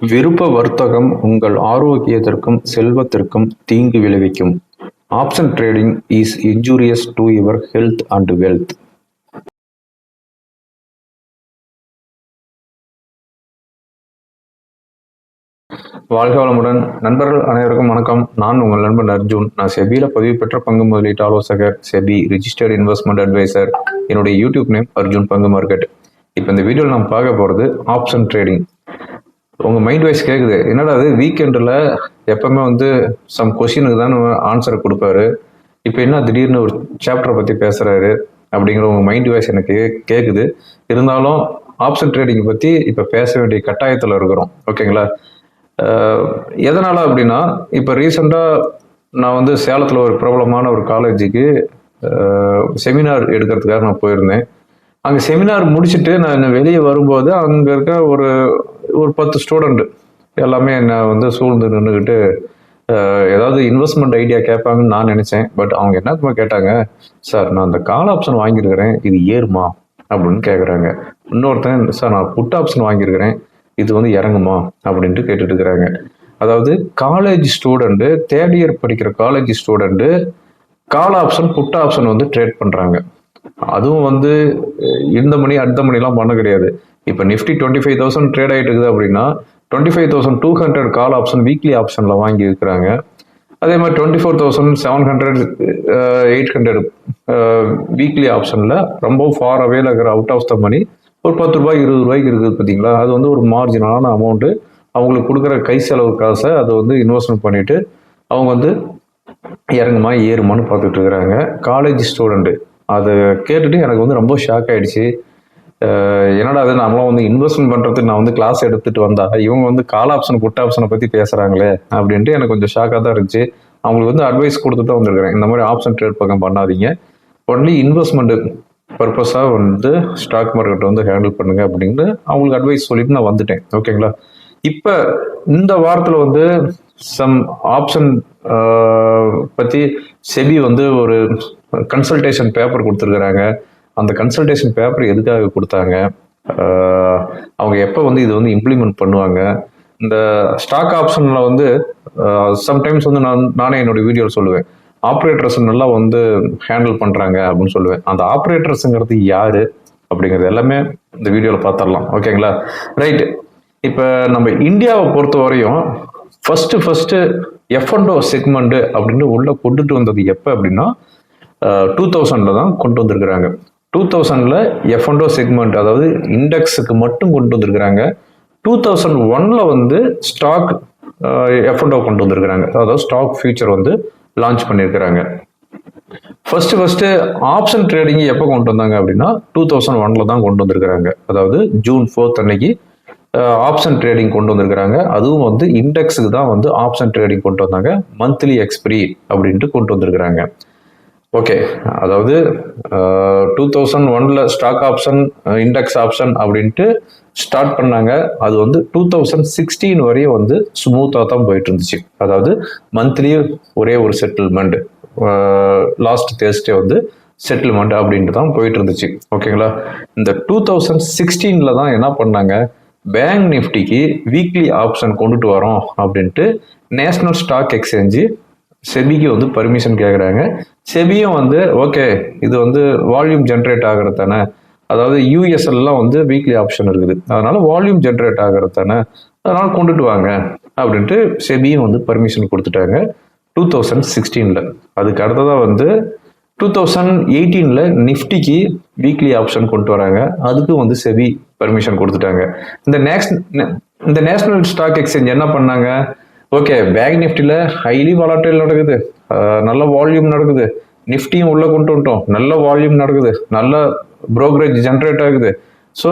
விருப்ப வர்த்தகம் உங்கள் ஆரோக்கியத்திற்கும் செல்வத்திற்கும் தீங்கு விளைவிக்கும். Option trading is injurious to your health and wealth. வாழ்க வளமுடன். நண்பர்கள் அனைவருக்கும் வணக்கம். நான் உங்கள் நண்பன் அர்ஜுன். நான் செபியில் பதிவு பெற்ற பங்கு முதலீட்டு ஆலோசகர் செபி ரிஜிஸ்டர்ட் இன்வெஸ்ட்மெண்ட் அட்வைசர் என்னுடைய யூடியூப் நேம் அர்ஜுன் பங்கு மார்க்கெட் இப்போ இந்த வீடியோவில் நம்ம பார்க்க போகிறது ஆப்ஷன் ட்ரேடிங் உங்கள் மைண்ட் வைஸ் கேட்குது என்னடா அது வீக்கெண்டில் எப்பவுமே வந்து சம் கொஷினுக்கு தான் ஆன்சர் கொடுப்பாரு. இப்போ என்ன திடீர்னு ஒரு சாப்டரை பற்றி பேசுகிறாரு அப்படிங்கிற உங்கள் மைண்ட் வைஸ் எனக்கு கேட்குது இருந்தாலும் ஆப்ஷன் ட்ரேடிங் பற்றி இப்போ பேச வேண்டிய கட்டாயத்தில் இருக்கிறோம். ஓகேங்களா எதனால் அப்படின்னா இப்போ ரீசெண்டாக நான் வந்து சேலத்தில் ஒரு பிரபலமான ஒரு காலேஜுக்கு செமினார் எடுக்கிறதுக்காக நான் போயிருந்தேன். அங்கே செமினார் முடிச்சுட்டு நான் வெளியே வரும்போது அங்கே இருக்க ஒரு ஒரு பத்து ஸ்டூடெண்ட் எல்லாமே என்னை வந்து சூழ்ந்து நின்றுக்கிட்டு ஏதாவது இன்வெஸ்ட்மெண்ட் ஐடியா கேட்பாங்கன்னு நான் நினச்சேன். பட் அவங்க என்ன கேட்டாங்க சார் நான் அந்த கால் ஆப்ஷன் வாங்கியிருக்கிறேன். இது ஏறுமா? அப்படின்னு கேட்குறாங்க இன்னொருத்தன் சார் நான் புட் ஆப்ஷன் வாங்கியிருக்கிறேன். இது வந்து இறங்குமா? அப்படின்ட்டு கேட்டுட்டு இருக்கிறாங்க. அதாவது காலேஜ் ஸ்டூடெண்ட்டு தேர்ட் இயர் படிக்கிற college student call option put option வந்து ட்ரேட் பண்ணுறாங்க அதுவும் வந்து இந்த மணி அடுத்த மணிலாம் பண்ண கிடையாது. இப்போ Nifty twenty five thousand trade ஆகிட்டு இருக்குது அப்படின்னா twenty five thousand two hundred call option weekly ஆப்ஷனில் வாங்கி இருக்கிறாங்க அதே மாதிரி twenty four thousand seven hundred eight hundred weekly ஆப்ஷனில் ரொம்ப ஃபார் அவேல இருக்கிற அவுட் ஆஃப் த மணி ஒரு பத்து ரூபாய் இருபது ரூபாய்க்கு இருக்குது பார்த்தீங்களா? அது வந்து ஒரு மார்ஜினலான அமௌண்ட்டு அவங்களுக்கு கொடுக்குற கை செலவு காசை அதை வந்து இன்வெஸ்ட்மெண்ட் பண்ணிவிட்டு அவங்க வந்து இறங்குமா ஏறுமான்னு பார்த்துட்டு இருக்கிறாங்க. காலேஜ் ஸ்டூடெண்ட்டு அதை கேட்டுட்டு எனக்கு வந்து ரொம்ப ஷாக் ஆகிடுச்சு என்னடா அது நம்மளாம் வந்து இன்வெஸ்ட்மெண்ட் பண்ணுறதுக்கு நான் வந்து கிளாஸ் எடுத்துட்டு வந்தா இவங்க வந்து கால் ஆப்ஷன் புட் ஆப்ஷனை பற்றி பேசுகிறாங்களே அப்படின்ட்டு எனக்கு கொஞ்சம் ஷாக்காக தான் இருந்துச்சு. அவங்களுக்கு வந்து அட்வைஸ் கொடுத்துட்டு தான் வந்திருக்கிறேன். இந்த மாதிரி ஆப்ஷன் ட்ரேட் பக்கம் பண்ணாதீங்க. ஒன்லி இன்வெஸ்ட்மெண்ட் பர்பஸாக வந்து ஸ்டாக் மார்க்கெட்டை வந்து ஹேண்டில் பண்ணுங்க அப்படின்னு அவங்களுக்கு அட்வைஸ் சொல்லிட்டு நான் வந்துட்டேன். ஓகேங்களா இப்போ இந்த வாரத்தில் வந்து சம் ஆப்ஷன் பற்றி செபி வந்து ஒரு கன்சல்டேஷன் பேப்பர் கொடுத்துருக்குறாங்க. அந்த கன்சல்டேஷன் பேப்பர் எதுக்காக கொடுத்தாங்க? அவங்க எப்போ வந்து இது வந்து இம்ப்ளிமெண்ட் பண்ணுவாங்க? இந்த ஸ்டாக் ஆப்ஷனில் வந்து சம்டைம்ஸ் வந்து நான் நானே என்னோட வீடியோவில் சொல்லுவேன். ஆப்ரேட்டர்ஸ் நல்லா வந்து ஹேண்டில் பண்ணுறாங்க அப்படின்னு சொல்லுவேன். அந்த ஆப்ரேட்டர்ஸுங்கிறது யார்? அப்படிங்கிறது எல்லாமே இந்த வீடியோவில் பார்த்துடலாம் ஓகேங்களா ரைட் இப்போ நம்ம இந்தியாவை பொறுத்த வரையும் first first F and segment அப்படின்னு உள்ளே கொண்டுட்டு வந்தது எப்போ அப்படின்னா டூ தௌசண்டில் தான் கொண்டு வந்திருக்கிறாங்க. டூ தௌசண்டில் எஃப் செக்மெண்ட் அதாவது இண்டெக்ஸுக்கு மட்டும் கொண்டு வந்திருக்கிறாங்க. டூ தௌசண்ட் ஒன்ல வந்து ஸ்டாக் எஃப் கொண்டு வந்திருக்கிறாங்க. அதாவது ஸ்டாக் ஃபியூச்சர் வந்து லான்ச் பண்ணியிருக்கிறாங்க. ஃபர்ஸ்ட் ஃபர்ஸ்ட் ஆப்ஷன் ட்ரேடிங் எப்போ கொண்டு வந்தாங்க அப்படின்னா டூ தௌசண்ட் ஒன்ல தான் கொண்டு வந்திருக்கிறாங்க. அதாவது ஜூன் ஃபோர்த் அன்னைக்கு ஆப்ஷன் ட்ரேடிங் கொண்டு வந்திருக்கிறாங்க. அதுவும் வந்து இண்டெக்ஸுக்கு தான் வந்து ஆப்ஷன் ட்ரேடிங் கொண்டு வந்தாங்க. மந்த்லி எக்ஸ்பிரி அப்படின்ட்டு கொண்டு வந்திருக்கிறாங்க. ஓகே அதாவது டூ தௌசண்ட் ஒன்ல ஸ்டாக் ஆப்ஷன் இண்டெக்ஸ் ஆப்ஷன் அப்படின்ட்டு ஸ்டார்ட் பண்ணாங்க. அது வந்து டூ தௌசண்ட் சிக்ஸ்டீன் வரையும் வந்து ஸ்மூத்தாக தான் போயிட்டு இருந்துச்சு அதாவது மந்த்லி ஒரே ஒரு செட்டில்மெண்ட் லாஸ்ட் தேர்ஸ்டே வந்து செட்டில்மெண்ட் அப்படின்ட்டு தான் போயிட்டு இருந்துச்சு ஓகேங்களா இந்த டூ தௌசண்ட் சிக்ஸ்டீனில் தான் என்ன பண்ணாங்க? பேங்க் நிஃப்டிக்கு வீக்லி ஆப்ஷன் கொண்டுட்டு வரோம் அப்படின்ட்டு நேஷ்னல் ஸ்டாக் எக்ஸ்சேஞ்சு செபிக்கு வந்து பர்மிஷன் கேட்குறாங்க செபியும் வந்து ஓகே இது வந்து வால்யூம் ஜென்ரேட் ஆகிறது தானே. அதாவது யூஎஸ்எல்லாம் வந்து வீக்லி ஆப்ஷன் இருக்குது. அதனால வால்யூம் ஜென்ரேட் ஆகிறது தானே. அதனால கொண்டுட்டு வாங்க அப்படின்ட்டு செபியும் வந்து பர்மிஷன் கொடுத்துட்டாங்க டூ தௌசண்ட் சிக்ஸ்டீனில் அதுக்கு அடுத்ததாக வந்து டூ தௌசண்ட் எயிட்டீனில் நிஃப்டிக்கு வீக்லி ஆப்ஷன் கொண்டு வராங்க. அதுக்கும் வந்து செபி பர்மிஷன் கொடுத்துட்டாங்க. இந்த நேஷ் இந்த நேஷனல் ஸ்டாக் எக்ஸ்சேஞ்ச் என்ன பண்ணாங்க? ஓகே பேங்க் நிஃப்டியில் ஹைலி வாலட்டைல் நடக்குது. நல்ல வால்யூம் நடக்குது. நிஃப்டியும் உள்ளே கொண்டு வந்துட்டோம். நல்ல வால்யூம் நடக்குது. நல்ல ப்ரோக்ரேஜ் ஜென்ரேட் ஆகுது. ஸோ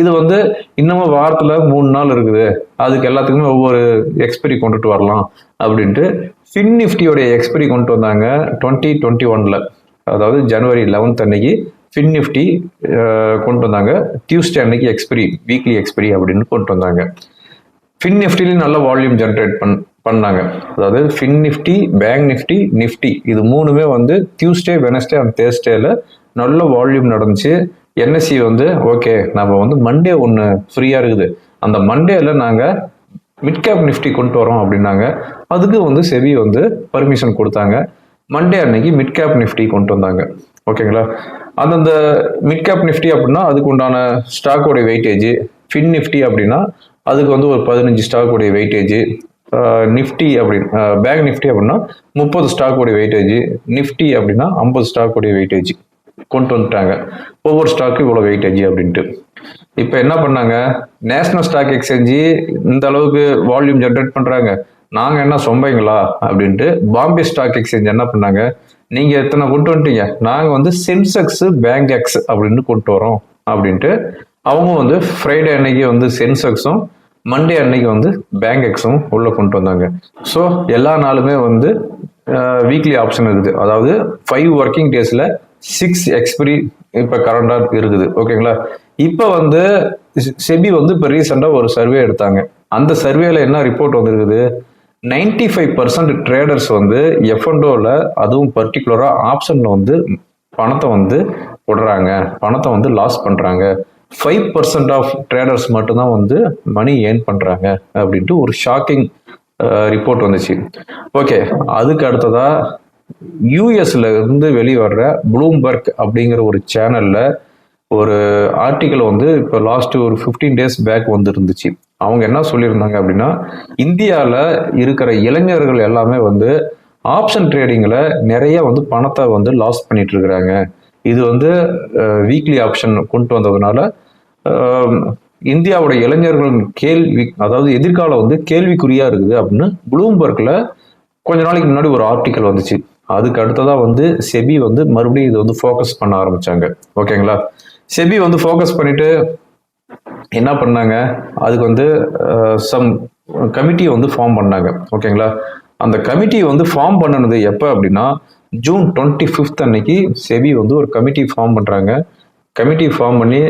இது வந்து இன்னமும் வாரத்தில் மூணு நாள் இருக்குது. அதுக்கு எல்லாத்துக்குமே ஒவ்வொரு எக்ஸ்பெரி கொண்டுட்டு வரலாம் அப்படின்ட்டு ஃபின் நிஃப்டியோடைய எக்ஸ்பெரி கொண்டு வந்தாங்க டுவெண்ட்டி டுவெண்ட்டி ஒனில் அதாவது ஜனவரி லெவன்த் அன்னைக்கு ஃபின் நிஃப்டி கொண்டு வந்தாங்க. டியூஸ்டே அன்னைக்கு எக்ஸ்பெரி வீக்லி எக்ஸ்பெரி அப்படின்னு கொண்டு வந்தாங்க. ஃபின் நிஃப்டிலையும் நல்ல வால்யூம் ஜென்ரேட் பண் பண்ணாங்க. அதாவது Fin Nifty bank Nifty Nifty இது மூணுமே வந்து டியூஸ்டே வெனஸ்டே அண்ட் தேர்ஸ்டேல நல்ல வால்யூம் நடந்துச்சு. என்எஸ்சி வந்து ஓகே நம்ம வந்து மண்டே ஒன்று ஃப்ரீயாக இருக்குது. அந்த மண்டேல நாங்கள் மிட் கேப் நிஃப்டி கொண்டு வரோம் அப்படின்னாங்க. அதுக்கு வந்து செவி வந்து பர்மிஷன் கொடுத்தாங்க. மண்டே அன்னைக்கு மிட் கேப் நிஃப்டி கொண்டு வந்தாங்க. ஓகேங்களா? அந்தந்த மிட் கேப் நிஃப்டி அப்படின்னா அதுக்கு உண்டான ஸ்டாக்கோடைய வெயிட்டேஜ் ஃபின் நிஃப்டி அப்படின்னா அதுக்கு வந்து ஒரு பதினஞ்சு ஸ்டாக்கோடைய வெயிட்டேஜ் நிஃப்டி அப்படின்னு பேங்க் நிஃப்டி அப்படின்னா முப்பது ஸ்டாக்கோடைய வெயிட்டேஜ் நிஃப்டி அப்படின்னா ஐம்பது ஸ்டாக்கோடைய வெயிட்டேஜ் கொண்டு வந்துட்டாங்க. ஒவ்வொரு ஸ்டாக்கு இவ்வளோ வெயிட்டேஜ் அப்படின்ட்டு. இப்போ என்ன பண்ணாங்க? நேஷனல் ஸ்டாக் எக்ஸ்சேஞ்சு இந்த அளவுக்கு வால்யூம் ஜென்ரேட் பண்ணுறாங்க நாங்கள் என்ன சொம்பைங்களா? அப்படின்ட்டு பாம்பே ஸ்டாக் எக்ஸ்சேஞ்ச் என்ன பண்ணாங்க? நீங்கள் எத்தனை கொண்டு வந்துட்டீங்க? நாங்கள் வந்து சென்செக்ஸ் பேங்க் எக்ஸ் அப்படின்னு கொண்டு வரோம் அப்படின்ட்டு அவங்க வந்து ஃப்ரைடே அன்னைக்கு வந்து சென்செக்ஸும் மண்டே அன்னைக்கு வந்து பேங்க் எக்ஸும் உள்ளே கொண்டு வந்தாங்க. ஸோ எல்லா நாளுமே வந்து வீக்லி ஆப்ஷன் இருக்குது. அதாவது ஃபைவ் ஒர்க்கிங் டேஸில் சிக்ஸ் எக்ஸ்பிரி இப்போ கரண்டாக இருக்குது. ஓகேங்களா இப்போ வந்து செபி வந்து இப்போ ரீசெண்டாக ஒரு சர்வே எடுத்தாங்க. அந்த சர்வேல என்ன ரிப்போர்ட் வந்திருக்குது? நைன்டி ஃபைவ் பர்சன்ட் ட்ரேடர்ஸ் வந்து எஃப்என்டோவில் அதுவும் பர்டிகுலராக ஆப்ஷனில் வந்து பணத்தை வந்து விடுறாங்க பணத்தை வந்து லாஸ் பண்ணுறாங்க ஃபைவ் பர்சன்ட் ஆஃப் ட்ரேடர்ஸ் மட்டும்தான் வந்து மணி ஏர்ன் பண்ணுறாங்க அப்படின்ட்டு ஒரு ஷாக்கிங் ரிப்போர்ட் வந்துச்சு. ஓகே அதுக்கு அடுத்ததாக யூஎஸ்ல இருந்து வெளிவர்ற ப்ளூம்பர்க் அப்படிங்கிற ஒரு சேனல்ல ஒரு ஆர்டிக்கல் வந்து இப்போ லாஸ்ட் ஒரு ஃபிஃப்டீன் டேஸ் பேக் வந்து இருந்துச்சு அவங்க என்ன சொல்லியிருந்தாங்க அப்படின்னா இந்தியாவில் இருக்கிற இளைஞர்கள் எல்லாமே வந்து ஆப்ஷன் ட்ரேடிங்கில் நிறைய வந்து பணத்தை வந்து லாஸ் பண்ணிட்டு இருக்கிறாங்க. இது வந்து வீக்லி ஆப்ஷன் கொண்டு வந்ததுனால இந்தியாவோட இளைஞர்களின் கேள்வி அதாவது எதிர்காலம் வந்து கேள்விக்குறியா இருக்குது அப்படின்னு ப்ளூம்பர்க்ல கொஞ்ச நாளைக்கு முன்னாடி ஒரு ஆர்டிக்கல் வந்துச்சு. அதுக்கு அடுத்ததா வந்து செபி வந்து மறுபடியும் இது வந்து ஃபோக்கஸ் பண்ண ஆரம்பிச்சாங்க. ஓகேங்களா? செபி வந்து ஃபோக்கஸ் பண்ணிட்டு என்ன பண்ணாங்க? அதுக்கு வந்து சம் கமிட்டியை வந்து ஃபார்ம் பண்ணாங்க. ஓகேங்களா? அந்த கமிட்டி வந்து ஃபார்ம் பண்ணனது எப்போ அப்படின்னா ஜூன் டுவெண்ட்டி ஃபிஃப்த் அன்னைக்கு செபி வந்து ஒரு கமிட்டி ஃபார்ம் பண்ணுறாங்க கமிட்டி ஃபார்ம் பண்ணி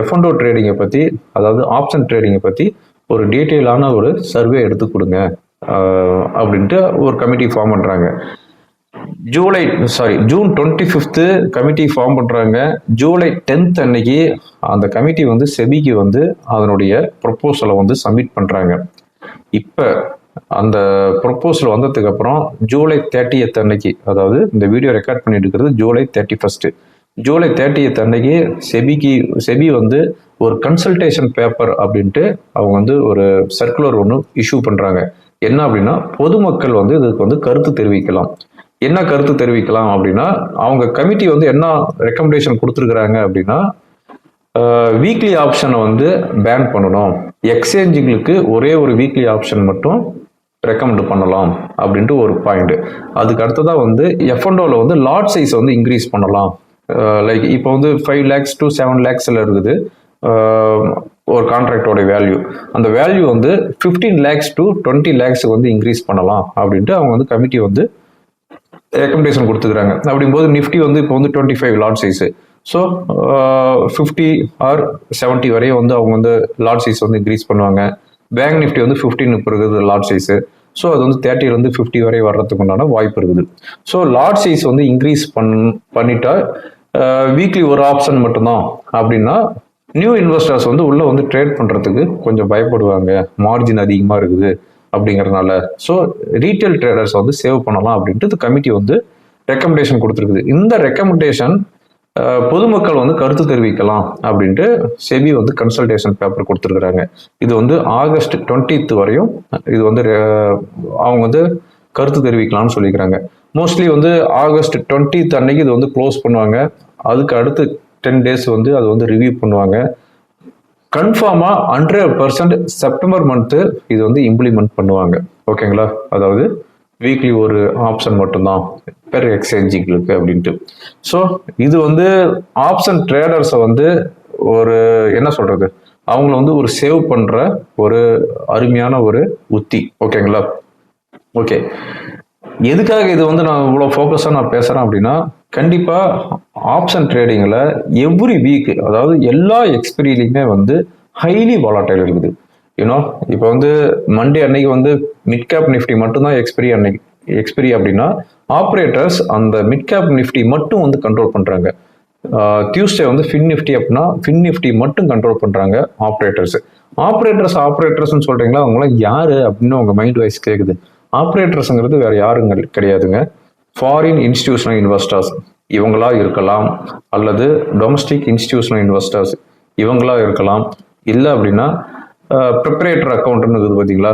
எஃப்என்டோ ட்ரேடிங்கை பற்றி அதாவது ஆப்ஷன் ட்ரேடிங்கை பற்றி ஒரு டீட்டெயிலான ஒரு சர்வே எடுத்து கொடுங்க. அப்படின்ட்டு ஒரு கமிட்டி ஃபார்ம் பண்ணுறாங்க July sorry June twenty fifth committee form பண்ணுறாங்க ஜூலை டென்த் அன்னைக்கு அந்த கமிட்டி வந்து செபிக்கு வந்து அதனுடைய ப்ரொப்போசலை வந்து சப்மிட் பண்ணுறாங்க இப்போ அந்த ப்ரொப்போசல் வந்ததுக்கப்புறம் ஜூலை தேர்ட்டியத் அன்னைக்கு அதாவது இந்த வீடியோ ரெக்கார்ட் பண்ணிட்டு இருக்கிறது July thirty first July thirtieth அன்னைக்கு செபிக்கு செபி வந்து ஒரு கன்சல்டேஷன் பேப்பர் அப்படின்ட்டு அவங்க வந்து ஒரு சர்க்குலர் ஒன்று இஷ்யூ பண்ணுறாங்க என்ன அப்படின்னா பொதுமக்கள் வந்து இதுக்கு வந்து கருத்து தெரிவிக்கலாம். என்ன கருத்து தெரிவிக்கலாம் அப்படின்னா அவங்க கமிட்டி வந்து என்ன ரெக்கமெண்டேஷன் கொடுத்துருக்குறாங்க அப்படின்னா வீக்லி ஆப்ஷனை வந்து பேன் பண்ணணும். எக்ஸ்சேஞ்சுங்களுக்கு ஒரே ஒரு வீக்லி ஆப்ஷன் மட்டும் ரெக்கமெண்ட் பண்ணலாம் அப்படின்ட்டு ஒரு பாயிண்ட் அதுக்கு அடுத்ததாக வந்து எஃப்என்டோவில் வந்து லாட் சைஸ் வந்து இன்க்ரீஸ் பண்ணலாம். Uh, லைக் இப்போ வந்து ஃபைவ் லேக்ஸ் டு செவன் லேக்ஸில் இருக்குது. Uh, ஒரு கான்ட்ராக்டோட வேல்யூ அந்த வேல்யூ வந்து ஃபிஃப்டீன் லேக்ஸ் டு டுவெண்ட்டி லேக்ஸுக்கு வந்து இன்க்ரீஸ் பண்ணலாம் அப்படின்ட்டு அவங்க வந்து கமிட்டி வந்து ரெக்கமெண்டேஷன் கொடுத்துக்கிறாங்க. அப்படிங்கும்போது நிஃப்டி வந்து இப்போ வந்து twenty five lot size so fifty or seventy வரையும் வந்து அவங்க வந்து லாட் சைஸ் வந்து இன்க்ரீஸ் பண்ணுவாங்க. பேங்க் நிஃப்டி வந்து ஃபிஃப்டின் இப்போ இருக்குது லாட் சைஸு ஸோ அது வந்து தேர்ட்டிலேருந்து ஃபிஃப்டி வரை வர்றதுக்கு உண்டான வாய்ப்பு இருக்குது. ஸோ லாட் சைஸ் வந்து இன்க்ரீஸ் பண் பண்ணிட்டா வீக்லி ஒரு ஆப்ஷன் மட்டும்தான். அப்படின்னா நியூ இன்வெஸ்டர்ஸ் வந்து உள்ளே வந்து ட்ரேட் பண்ணுறதுக்கு கொஞ்சம் பயப்படுவாங்க. மார்ஜின் அதிகமாக இருக்குது அப்படிங்கறதுனால. ஸோ ரீட்டைல் ட்ரேடர்ஸ் வந்து சேவ் பண்ணலாம் அப்படின்ட்டு கமிட்டி வந்து ரெக்கமெண்டேஷன் கொடுத்துருக்குது. இந்த ரெக்கமெண்டேஷன் பொதுமக்கள் வந்து கருத்து தெரிவிக்கலாம் அப்படின்ட்டு செபி வந்து கன்சல்டேஷன் பேப்பர் கொடுத்துருக்குறாங்க. இது வந்து ஆகஸ்ட் டுவெண்ட்டித் வரையும் இது வந்து அவங்க வந்து கருத்து தெரிவிக்கலாம்னு சொல்லிக்கிறாங்க. மோஸ்ட்லி வந்து ஆகஸ்ட் டுவெண்ட்டித் அன்னைக்கு இது வந்து க்ளோஸ் பண்ணுவாங்க. அதுக்கு அடுத்து டென் டேஸ் வந்து அது வந்து ரிவ்யூ பண்ணுவாங்க. கன்ஃபார்மாக ஹண்ட்ரட் பர்சன்ட் செப்டம்பர் மந்த்து இது வந்து இம்ப்ளிமெண்ட் பண்ணுவாங்க. ஓகேங்களா அதாவது வீக்லி ஒரு ஆப்ஷன் மட்டும்தான். பெர் எக்ஸ்சேஞ்சுங்களுக்கு அப்படின்ட்டு. ஸோ இது வந்து ஆப்ஷன் ட்ரேடர்ஸை வந்து ஒரு என்ன சொல்கிறது அவங்கள வந்து ஒரு சேவ் பண்ணுற ஒரு அருமையான ஒரு உத்தி. ஓகேங்களா ஓகே எதுக்காக இது வந்து நான் இவ்வளோ ஃபோக்கஸாக நான் பேசுகிறேன் அப்படின்னா கண்டிப்பாக ஆப்ஷன் ட்ரேடிங்கில் எவ்ரி வீக் அதாவது எல்லா எக்ஸ்பீரியலையுமே வந்து ஹைலி வாலாட்டைல் இருக்குது. யூனோ இப்போ வந்து மண்டே அன்னைக்கு வந்து மிட் கேப் நிஃப்டி மட்டும்தான் எக்ஸ்பிரி அன்னைக்கு எக்ஸ்பிரி அப்படின்னா ஆப்ரேட்டர்ஸ் அந்த மிட் கேப் நிஃப்டி மட்டும் வந்து கண்ட்ரோல் பண்ணுறாங்க டியூஸ்டே வந்து ஃபின் நிஃப்டி அப்படின்னா ஃபின் நிஃப்டி மட்டும் கண்ட்ரோல் பண்ணுறாங்க ஆப்ரேட்டர்ஸ் ஆப்ரேட்டர்ஸ் ஆப்ரேட்டர்ஸ்னு சொல்கிறீங்களா அவங்களாம் யார் அப்படின்னு உங்கள் மைண்ட் வைஸ் கேட்குது ஆப்ரேட்டர்ஸுங்கிறது வேறு யாருங்க கிடையாதுங்க. ஃபாரின் இன்ஸ்டிடியூஷனல் இன்வெஸ்டர்ஸ் இவங்களா இருக்கலாம். அல்லது டொமஸ்டிக் இன்ஸ்டிடியூஷனல் இன்வெஸ்டர்ஸ் இவங்களா இருக்கலாம். இல்லை அப்படின்னா ப்ரிப்பரேட்டர் அக்கௌண்ட்னு இருக்குது பார்த்தீங்களா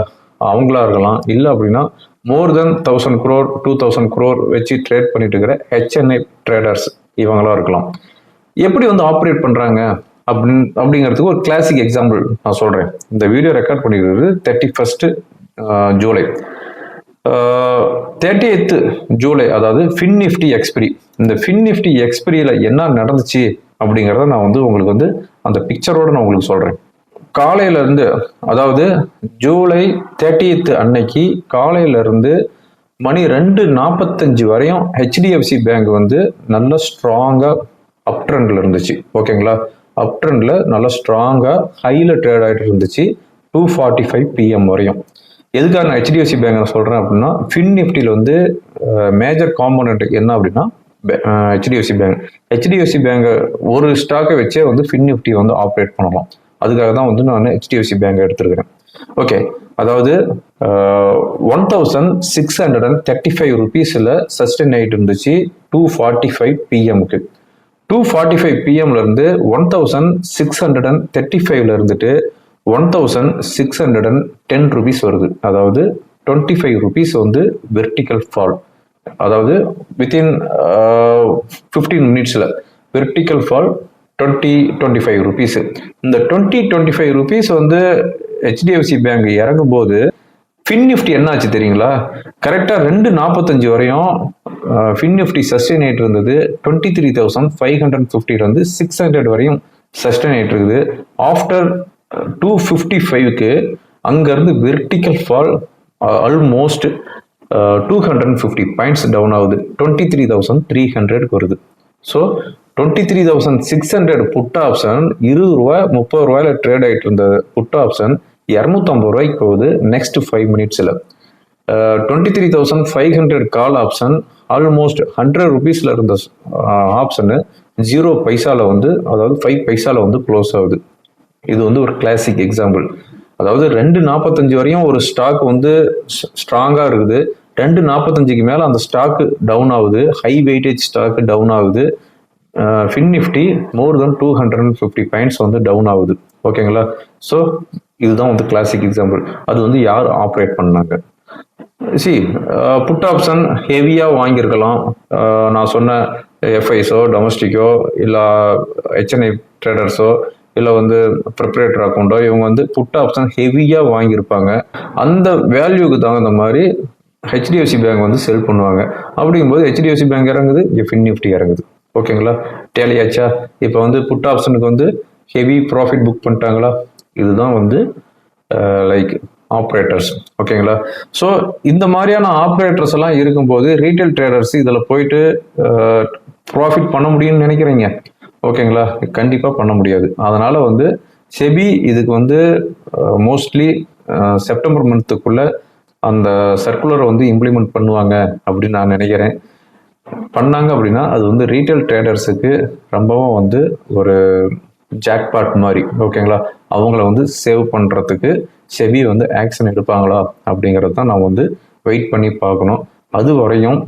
அவங்களா இருக்கலாம். இல்லை அப்படின்னா more than thousand crore two thousand crore வச்சு ட்ரேட் பண்ணிட்டு இருக்கிற ஹெச்என்ஐ ட்ரேடர்ஸ் இவங்களா இருக்கலாம். எப்படி வந்து ஆப்ரேட் பண்ணுறாங்க அப்படின்னு அப்படிங்கிறதுக்கு ஒரு கிளாசிக் எக்ஸாம்பிள் நான் சொல்கிறேன் இந்த வீடியோ ரெக்கார்ட் பண்ணிக்கிறது thirty first July. Thirty eighth July அதாவது ஃபின் நிஃப்டி எக்ஸ்பிரி இந்த ஃபின் நிஃப்டி எக்ஸ்பிரியில் என்ன நடந்துச்சு அப்படிங்கிறத நான் வந்து உங்களுக்கு வந்து அந்த பிக்சரோட நான் உங்களுக்கு சொல்கிறேன் காலையிலேருந்து அதாவது ஜூலை தேர்ட்டியத்து அன்னைக்கு காலையிலேருந்து மணி ரெண்டு நாற்பத்தஞ்சு வரையும் ஹெச்டிஎஃப்சி பேங்க் வந்து நல்ல ஸ்ட்ராங்காக அப் ட்ரெண்டில் இருந்துச்சு. ஓகேங்களா? அப் ட்ரெண்டில் நல்லா ஸ்ட்ராங்காக ஹையில் ட்ரேட் ஆகிட்டு இருந்துச்சு. டூ ஃபார்ட்டி ஃபைவ் பிஎம் வரையும். எதுக்காக நான் ஹெச்டிஎஃப்சி பேங்க் சொல்கிறேன் அப்படின்னா ஃபின் நிஃப்டியில் வந்து மேஜர் காம்போனண்ட் என்ன அப்படின்னா ஹெச்டிஎஃப்சி பேங்க் ஹெச்டிஎஃப்சி பேங்க் ஒரு ஸ்டாக்கை வச்சே வந்து ஃபின் நிஃப்டி வந்து ஆப்ரேட் பண்ணலாம் அதுக்காக தான் வந்து நான் ஹெச்டிஎஃப்சி பேங்க் எடுத்துருக்கிறேன். ஓகே அதாவது one thousand six hundred and thirty five ருபீஸில் சஸ்டெயின் ஆகிட்டு இருந்துச்சு டூ ஃபார்ட்டி ஃபைவ் பிஎம்க்கு two forty five பிஎம்லேருந்து one thousand six hundred and thirty ஃபைவ்ல இருந்துட்டு one thousand six hundred and ten rupees வருது. அதாவது டுவெண்ட்டி ஃபைவ் ருபீஸ் வந்து வெர்டிக்கல் ஃபால் அதாவது வித்தின் ஃபிஃப்டீன் மினிட்ஸில் vertical fall twenty twenty five rupees இந்த twenty twenty five rupees வந்து HDFC bank இறங்கும் போது ஃபின் நிஃப்டி என்னாச்சு தெரியுங்களா? கரெக்டாக ரெண்டு நாற்பத்தஞ்சு வரையும் ஃபின் நிஃப்டி சஸ்டெயின் ஆகிட்டு இருந்தது. Twenty three thousand five hundred ஃபிஃப்டிலேருந்து six hundred வரையும் சஸ்டெயின் ஆகிட்டு இருக்குது. ஆஃப்டர் டூ ஃபிஃப்டி ஃபைவ்க்கு அங்கேருந்து vertical fall almost two hundred and fifty points down ஆகுது. டுவெண்ட்டி த்ரீ தௌசண்ட் த்ரீ ஹண்ட்ரட்க்கு வருது. So twenty three thousand six hundred put option இருபது ரூபா முப்பது ரூபாயில ட்ரேட் ஆகிட்டு இருந்த புட் ஆப்ஷன் இரநூத்தம்பது ரூபாய்க்கு போகுது நெக்ஸ்ட் ஃபைவ் மினிட்ஸில் twenty three thousand five hundred call option almost hundred ருபீஸில் இருந்த ஆப்ஷனு ஜீரோ பைசாவில் வந்து அதாவது ஃபைவ் பைசாவில் வந்து க்ளோஸ் ஆகுது. இது வந்து ஒரு கிளாசிக் எக்ஸாம்பிள் அதாவது ரெண்டு நாற்பத்தஞ்சு வரையும் ஒரு ஸ்டாக் வந்து ஸ்ட்ராங்காக இருக்குது. ரெண்டு நாற்பத்தஞ்சுக்கு மேலே அந்த ஸ்டாக்கு டவுன் ஆகுது. ஹை வெயிட்டேஜ் ஸ்டாக்கு டவுன் ஆகுது. Fin Nifty more than two hundred and fifty points வந்து டவுன் ஆகுது. ஓகேங்களா ஸோ இதுதான் வந்து கிளாசிக் எக்ஸாம்பிள் அது வந்து யார் ஆப்ரேட் பண்ணாங்க? சி புட் ஆப்ஷன் ஹெவியாக வாங்கியிருக்கலாம். நான் சொன்ன எஃப்ஐஸோ டொமஸ்டிக்கோ இல்லை ஹெச்என்ஐ ட்ரேடர்ஸோ இல்லை வந்து ப்ரிப்பரேட்டர் அக்கௌண்ட்டோ இவங்க வந்து புட் ஆப்ஷன் ஹெவியாக வாங்கியிருப்பாங்க. அந்த வேல்யூக்கு தகுந்த மாதிரி ஹெச்டிஎஃப்சி பேங்க் வந்து செல் பண்ணுவாங்க. அப்படிங்கும்போது ஹெச்டிஎஃப்சி பேங்க் இறங்குது இங்கே ஃபின் நிஃப்டி இறங்குது. ஓகேங்களா டேலியாச்சா இப்போ வந்து புட் ஆப்ஷனுக்கு வந்து ஹெவி ப்ராஃபிட் புக் பண்ணிட்டாங்களா? இதுதான் வந்து லைக் ஆப்ரேட்டர்ஸ் ஓகேங்களா ஸோ இந்த மாதிரியான ஆப்ரேட்டர்ஸ் எல்லாம் இருக்கும்போது ரீட்டைல் ட்ரேடர்ஸ் இதில் போயிட்டு ப்ராஃபிட் பண்ண முடியும்னு நினைக்கிறீங்க? ஓகேங்களா? கண்டிப்பாக பண்ண முடியாது. அதனால் வந்து செபி இதுக்கு வந்து மோஸ்ட்லி செப்டம்பர் மந்த்துக்குள்ளே அந்த சர்க்குலரை வந்து இம்ப்ளிமெண்ட் பண்ணுவாங்க அப்படின்னு நான் நினைக்கிறேன். பண்ணாங்க அப்படின்னா அது வந்து ரீட்டைல் ட்ரேடர்ஸுக்கு ரொம்பவும் வந்து ஒரு ஜாக்பாட் மாதிரி ஓகேங்களா? அவங்கள வந்து சேவ் பண்ணுறதுக்கு செவி வந்து ஆக்ஷன் எடுப்பாங்களா அப்படிங்கிறது தான் நான் வந்து வெயிட் பண்ணி பார்க்கணும். அது வரையும்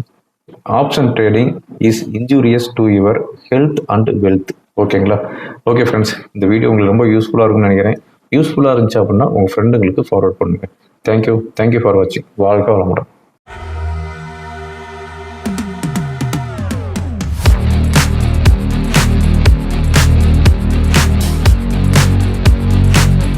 option trading is injurious to your health and wealth ஓகேங்களா ஓகே ஃப்ரெண்ட்ஸ் இந்த வீடியோ உங்களுக்கு ரொம்ப யூஸ்ஃபுல்லாக இருக்கும்னு நினைக்கிறேன். யூஸ்ஃபுல்லாக இருந்துச்சு அப்படின்னா உங்கள் ஃப்ரெண்டுங்களுக்கு ஃபார்வர்ட் பண்ணுங்கள் thank you thank you for வாட்சிங் வாழ்க்கை வளமுடன்.